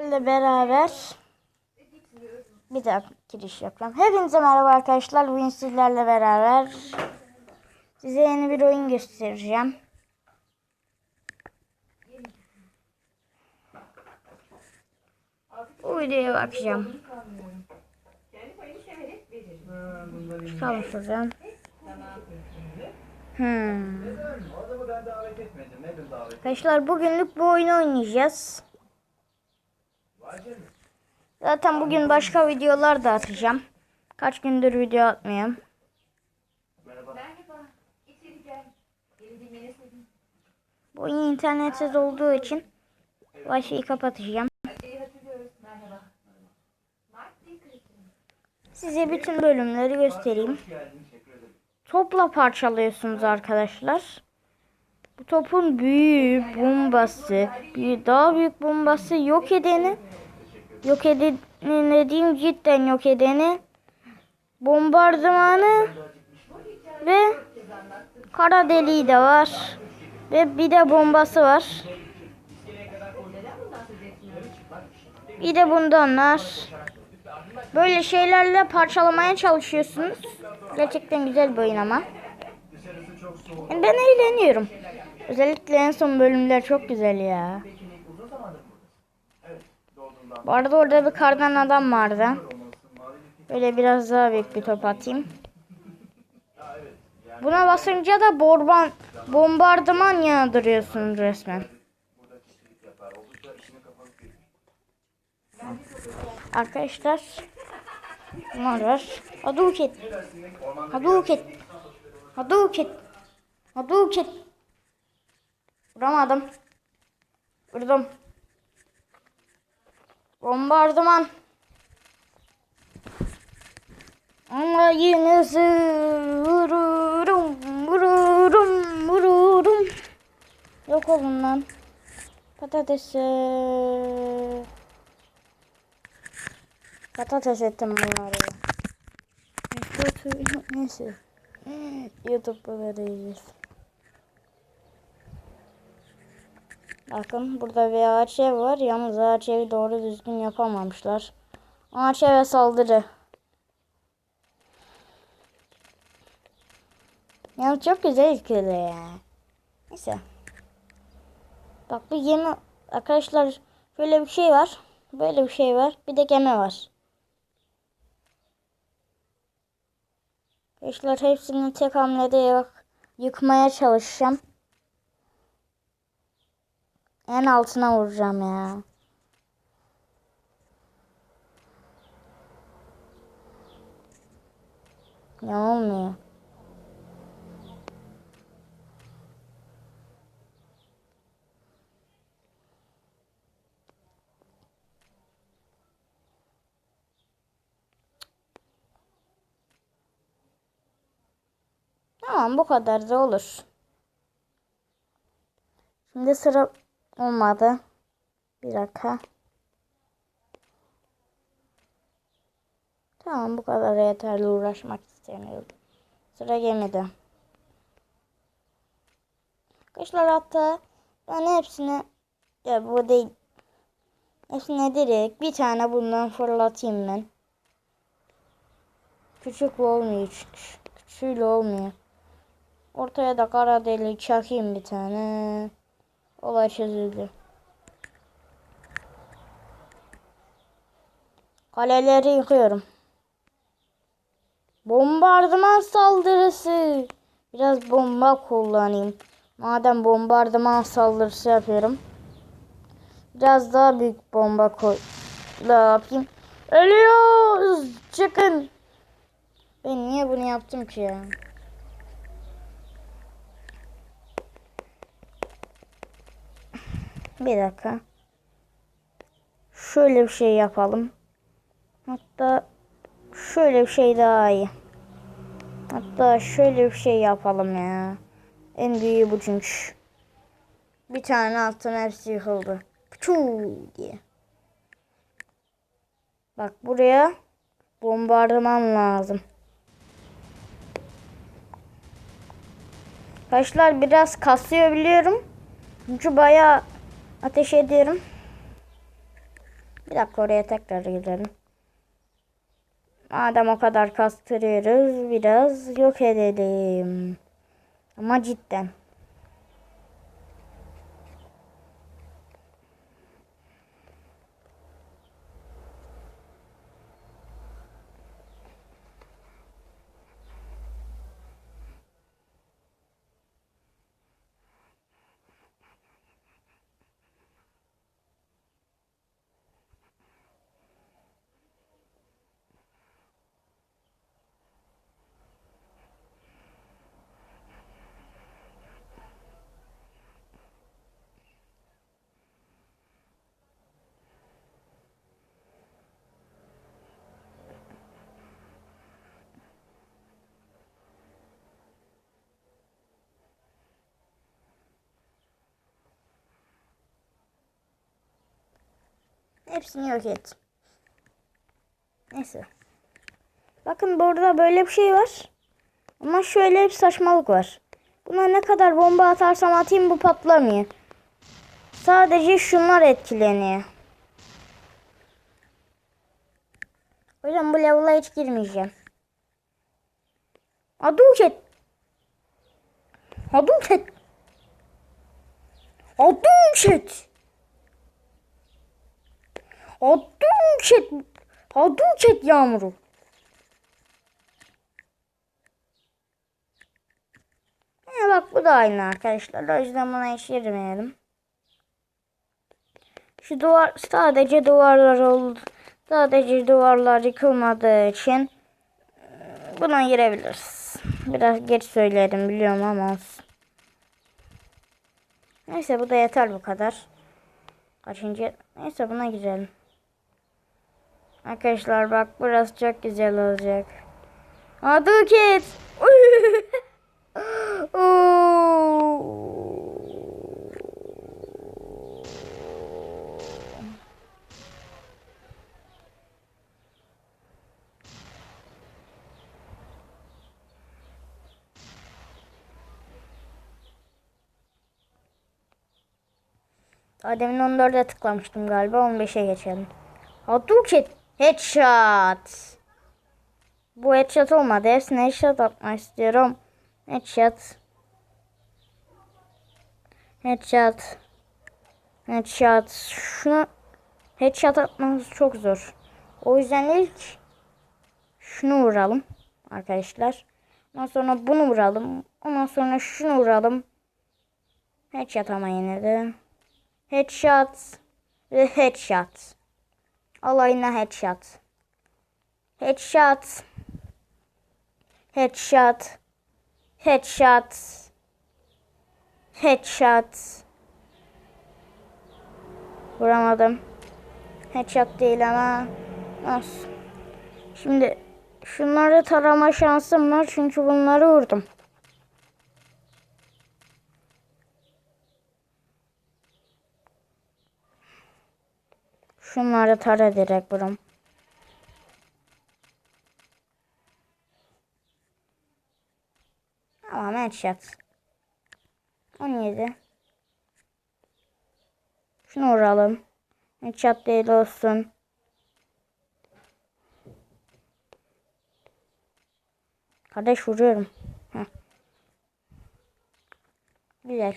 ile beraber bir dakika giriş yapacağım. Hepinize merhaba arkadaşlar. Bugün sizlerle beraber size yeni bir oyun göstereceğim. Bu videoya bakacağım. Çıkalım şuradan. Hmm. Arkadaşlar bugünlük bu oyunu oynayacağız. Zaten bugün başka videolar da atacağım. Kaç gündür video atmıyorum. Bu internetsiz olduğu için Wi-Fi'yi kapatacağım. Size bütün bölümleri göstereyim. Topla parçalıyorsunuz arkadaşlar. Bu topun büyüğü, bombası, daha büyük bombası yok edeni, yok edeni dediğim cidden yok edeni, bombardımanı ve kara deliği de var. Ve bir de bombası var. Bir de bundan var. Böyle şeylerle parçalamaya çalışıyorsunuz. Gerçekten güzel bir oyun ama. Ben eğleniyorum. Özellikle en son bölümler çok güzel ya. Bu arada orada bir kardan adam vardı. Böyle biraz daha büyük bir top atayım. Buna basınca da borban, bombardıman yağdırıyorsun resmen. Arkadaşlar bunlar var. Hadouken. Hadouken. Hadouken. Hadouken. Vuramadım. Vurdum. Bombardıman. Ama yine vururum, vururum, vururum. Yok olun lan. Patatesi. Patates ettim bunları. Neyse. YouTube'da vereceğiz. Bakın burada bir ağaç ev var. Yalnız ağaç evi doğru düzgün yapamamışlar. Ağaç eve saldırı. Yalnız çok güzel ülkede ya. Neyse. Bak bu yeni arkadaşlar şöyle bir şey var. Böyle bir şey var. Bir de gemi var. Arkadaşlar hepsini tek hamlede yak- yıkmaya çalışacağım. En altına vuracağım ya. Ya olmuyor. Tamam bu kadar da olur. Şimdi sıra olmadı. Bir dakika. Tamam bu kadar yeterli uğraşmak istemiyorum. Sıra gemide. Arkadaşlar hatta ben hepsini ya bu değil. Hepsine direkt bir tane bundan fırlatayım ben. Küçük olmuyor çünkü. Küçüğüyle olmuyor. Ortaya da kara delik çakayım bir tane. Olay çözüldü. Kaleleri yıkıyorum. Bombardıman saldırısı. Biraz bomba kullanayım. Madem bombardıman saldırısı yapıyorum. Biraz daha büyük bomba koy. Ne yapayım? Ölüyoruz. Çıkın. Ben niye bunu yaptım ki ya? Bir dakika. Şöyle bir şey yapalım. Hatta şöyle bir şey daha iyi. Hatta şöyle bir şey yapalım ya. En büyüğü bu çünkü. Bir tane altın hepsi yıkıldı. Pçuu diye. Bak buraya bombardıman lazım. Arkadaşlar biraz kasıyor biliyorum. Çünkü bayağı ateş ediyorum. Bir dakika oraya tekrar gidelim. Madem o kadar kastırıyoruz biraz yok edelim. Ama cidden. Hepsini yok et. Neyse. Bakın burada böyle bir şey var. Ama şöyle bir saçmalık var. Buna ne kadar bomba atarsam atayım bu patlamıyor. Sadece şunlar etkileniyor. O yüzden bu level'a hiç girmeyeceğim. Hadouken. Hadouken. Hadouken. Hadouken. Hadouken yağmuru. Ya bak bu da aynı arkadaşlar. O yüzden buna hiç girmeyelim. Şu duvar sadece duvarlar oldu. Sadece duvarlar yıkılmadığı için buna girebiliriz. Biraz geç söyledim biliyorum ama olsun. Neyse bu da yeter bu kadar. Kaçıncı? Neyse buna girelim. Arkadaşlar bak burası çok güzel olacak. Hadouken. Adem'in 14'e tıklamıştım galiba. 15'e geçelim. Hadouken headshot. Bu headshot olmadı. Hepsine headshot atmak istiyorum. Headshot. Headshot. Headshot. Şunu headshot atmamız çok zor. O yüzden ilk şunu vuralım arkadaşlar. Ondan sonra bunu vuralım. Ondan sonra şunu vuralım. Headshot ama yine de. Headshot ve headshot. Alayına headshot. Headshot. Headshot. Headshot. Headshot. Vuramadım. Headshot değil ama. Olsun. Şimdi şunları tarama şansım var çünkü bunları vurdum. Şunları tara direkt buram. Tamam headshot. 17. Şunu vuralım. Headshot değil olsun. Kardeş vuruyorum. Heh. Güzel.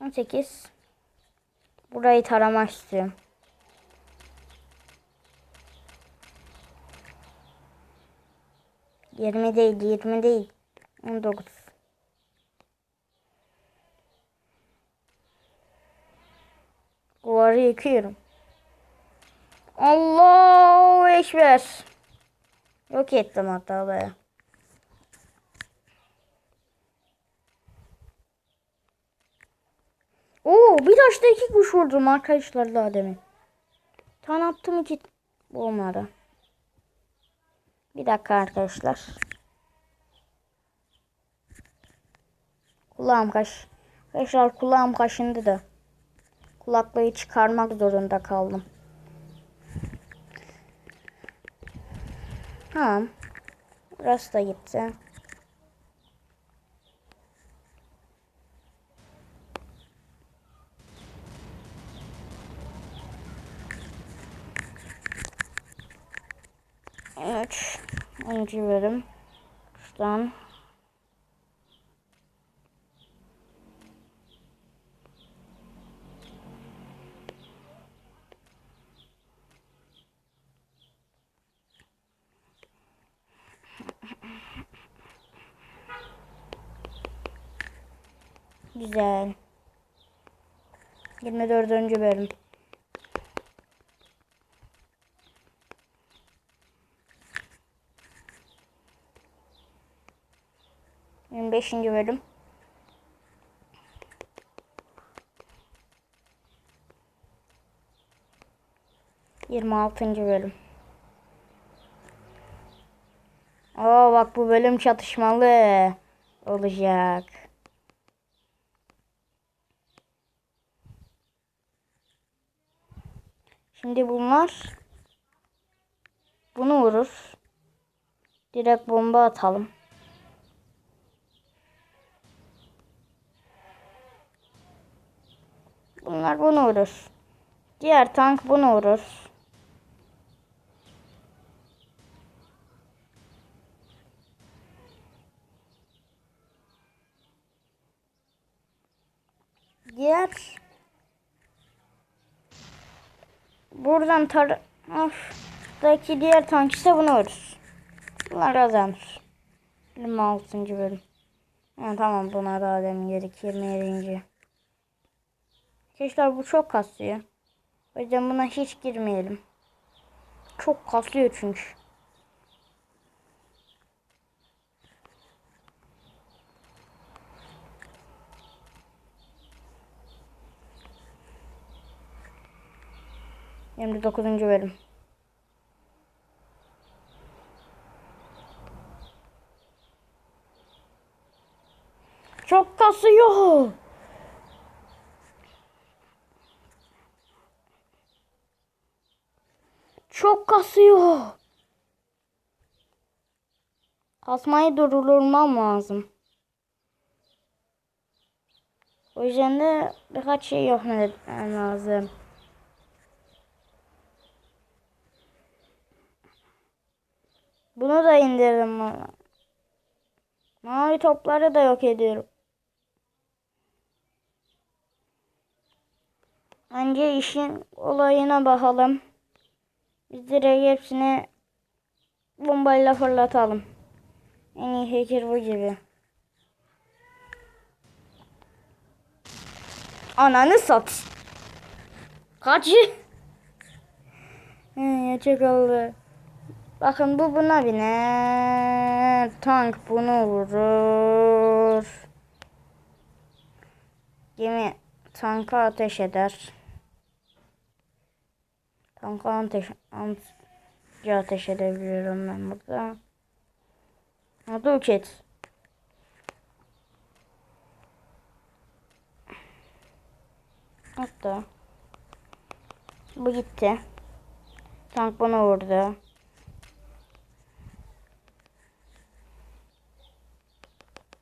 18. Burayı taramak istiyorum. Yirmi değil, yirmi değil. On dokuz. Duvarı yıkıyorum. Allahu Ekber. Yok ettim hatta be. Oo bir taşta iki kuş vurdum arkadaşlar daha demin. Tane attım iki olmadı. Bir dakika arkadaşlar. Kulağım kaş. Arkadaşlar kulağım kaşındı da. Kulaklığı çıkarmak zorunda kaldım. Tamam. Burası da gitti. 13. 12 bölüm. Şuradan. Güzel. 24. bölüm. Yirmi beşinci bölüm. Yirmi altıncı bölüm. Oo bak bu bölüm çatışmalı olacak. Şimdi bunlar bunu vurur. Direkt bomba atalım. Bunlar bunu vurur. Diğer tank bunu vurur. Diğer buradan taraftaki diğer tank ise bunu vurur. Bunlar kazanır. 26. bölüm. Ha, tamam buna daha demin gerek 27. Arkadaşlar bu çok kasıyor. O yüzden buna hiç girmeyelim. Çok kasıyor çünkü. Yirmi dokuzuncu bölüm. Çok kasıyor. Çok kasıyor. Kasmayı durdurmam lazım. O yüzden de birkaç şey yapmam lazım. Bunu da indirdim bana. Mavi topları da yok ediyorum. Önce işin olayına bakalım. Biz direkt hepsini bombayla fırlatalım. En iyi hacker bu gibi. Ananı sat. Kaç? Çok oldu. Bakın bu buna biner. Tank bunu vurur. Gemi tanka ateş eder. Tanka ateş, anca ateş edebiliyorum ben burada. Hadi uçet. Hatta bu gitti. Tank bunu vurdu.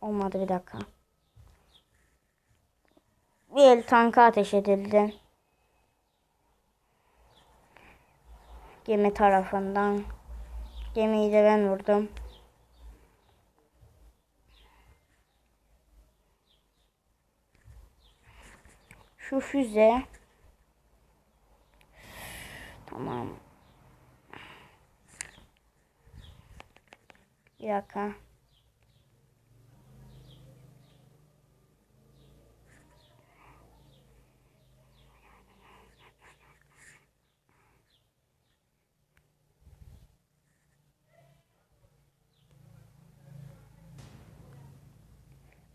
Olmadı bir dakika. Bir el tanka ateş edildi. Gemi tarafından. Gemiyi de ben vurdum. Şu füze. Tamam. Bir dakika.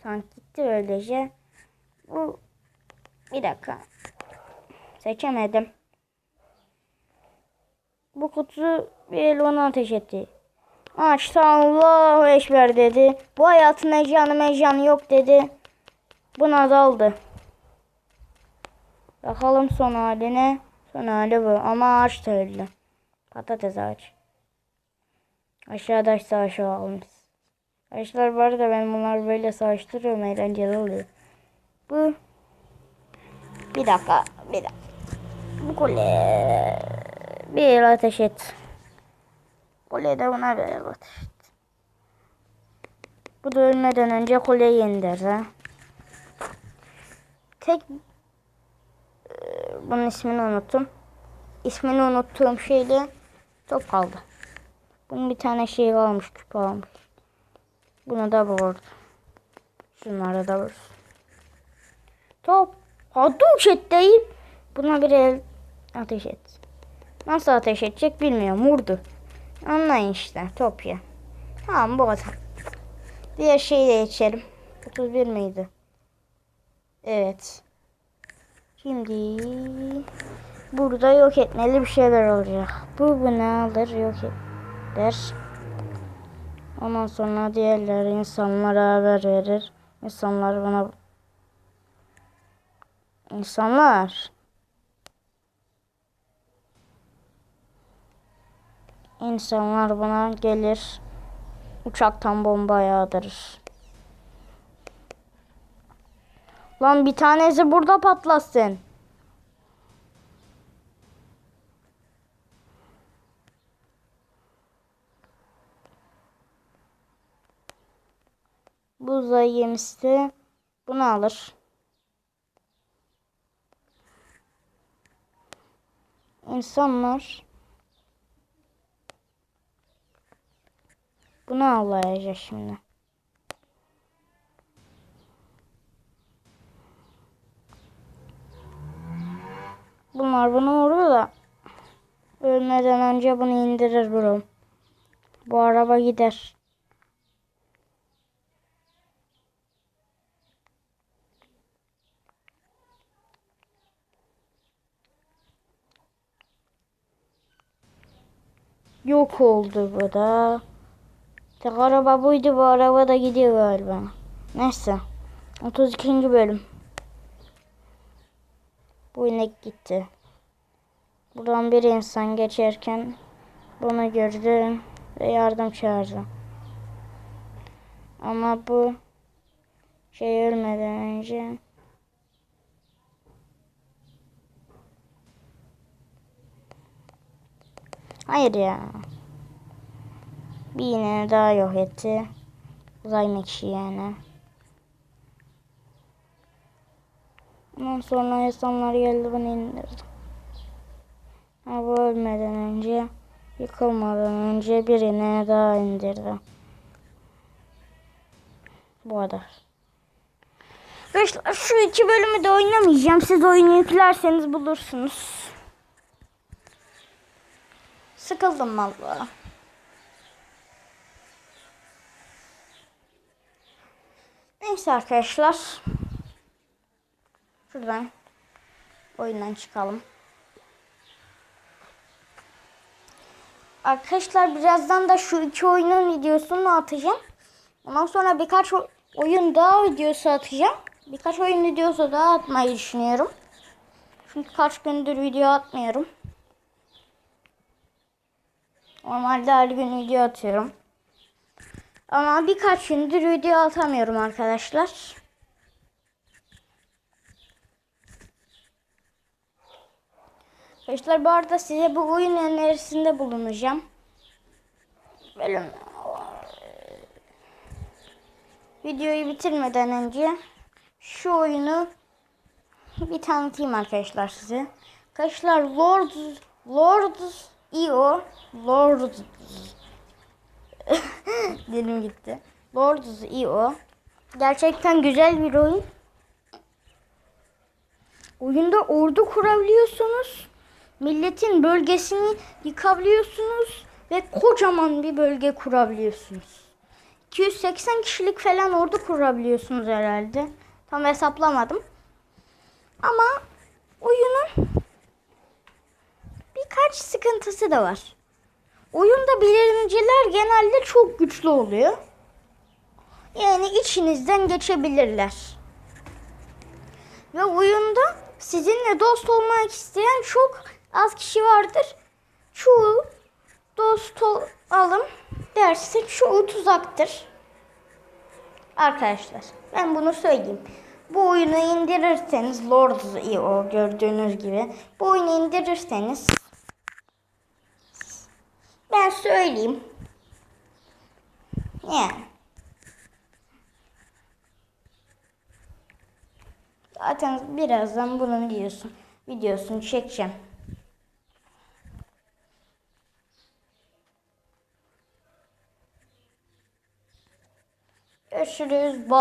Tank gitti öylece. Bu bir dakika. Seçemedim. Bu kutu bir el ona ateş etti. Açtı Allahu Ekber dedi. Bu hayatın heyecanı mecanı yok dedi. Buna daldı. Bakalım son haline. Son hali bu. Ama ağaç da öldü. Patates ağaç. Aşağıda savaşı almış. Arkadaşlar var da ben bunları böyle savaştırıyorum. Eğlenceli oluyor. Bu. Bir dakika. Bir dakika. Bu kule. Bir ateş et. Kolyeyi de buna verelim. Bu da ölmeden önce kolyeyi indir ha. Tek bunun ismini unuttum. İsmini unuttuğum şeyle top kaldı. Bunun bir tane şeyi kalmış, küp almış. Bunu da vurdu. Şunlara da vur. Top. Hadi uçet değil. Buna bir el ateş et. Nasıl ateş edecek bilmiyorum. Vurdu. Anlayın işte. Top ya. Tamam bu kadar. Diğer şeyi de geçelim. 31 miydi? Evet. Şimdi burada yok etmeli bir şeyler olacak. Bu bunu alır yok eder. Ondan sonra diğerleri insanlara haber verir. İnsanlar bana İnsanlar İnsanlar bana gelir. Uçaktan bomba yağdırır. Lan bir tanesi burada patlasın. Uzay gemisi bunu alır. İnsanlar bunu avlayacak şimdi. Bunlar bunu vuruyor da ölmeden önce bunu indirir bro. Bu araba gider. Yok oldu bu da. Tek araba buydu bu araba da gidiyor galiba. Neyse. 32. bölüm. Bu inek gitti. Buradan bir insan geçerken bunu gördü ve yardım çağırdı. Ama bu şey ölmeden önce Hayır ya. Bir iğne daha yok etti. Uzay mekşi yani. Ondan sonra insanlar geldi beni indirdi. Ama ölmeden önce, yıkılmadan önce birine daha indirdi. Bu kadar. Arkadaşlar şu iki bölümü de oynamayacağım. Siz oyunu yüklerseniz bulursunuz. Sıkıldım valla. Neyse arkadaşlar. Şuradan oyundan çıkalım. Arkadaşlar birazdan da şu iki oyunun videosunu atacağım. Ondan sonra birkaç oyun daha videosu atacağım. Birkaç oyun videosu daha atmayı düşünüyorum. Çünkü kaç gündür video atmıyorum. Normalde her gün video atıyorum. Ama birkaç gündür video atamıyorum arkadaşlar. Arkadaşlar bu arada size bu oyun önerisinde bulunacağım. Bölüm. Videoyu bitirmeden önce şu oyunu bir tanıtayım arkadaşlar size. Arkadaşlar Lords Lords IO Lords Dilim gitti. Lords IO Gerçekten güzel bir oyun. Oyunda ordu kurabiliyorsunuz. Milletin bölgesini yıkabiliyorsunuz ve kocaman bir bölge kurabiliyorsunuz. 280 kişilik falan ordu kurabiliyorsunuz herhalde. Tam hesaplamadım. Ama oyunun birkaç sıkıntısı da var. Oyunda bilimciler genelde çok güçlü oluyor. Yani içinizden geçebilirler. Ve oyunda sizinle dost olmak isteyen çok az kişi vardır. Çoğu dost olalım derse çoğu tuzaktır. Arkadaşlar ben bunu söyleyeyim. Bu oyunu indirirseniz Lords o gördüğünüz gibi bu oyunu indirirseniz Ben söyleyeyim. Yani. Zaten birazdan bunun videosu, videosunu çekeceğim. Görüşürüz. Bye.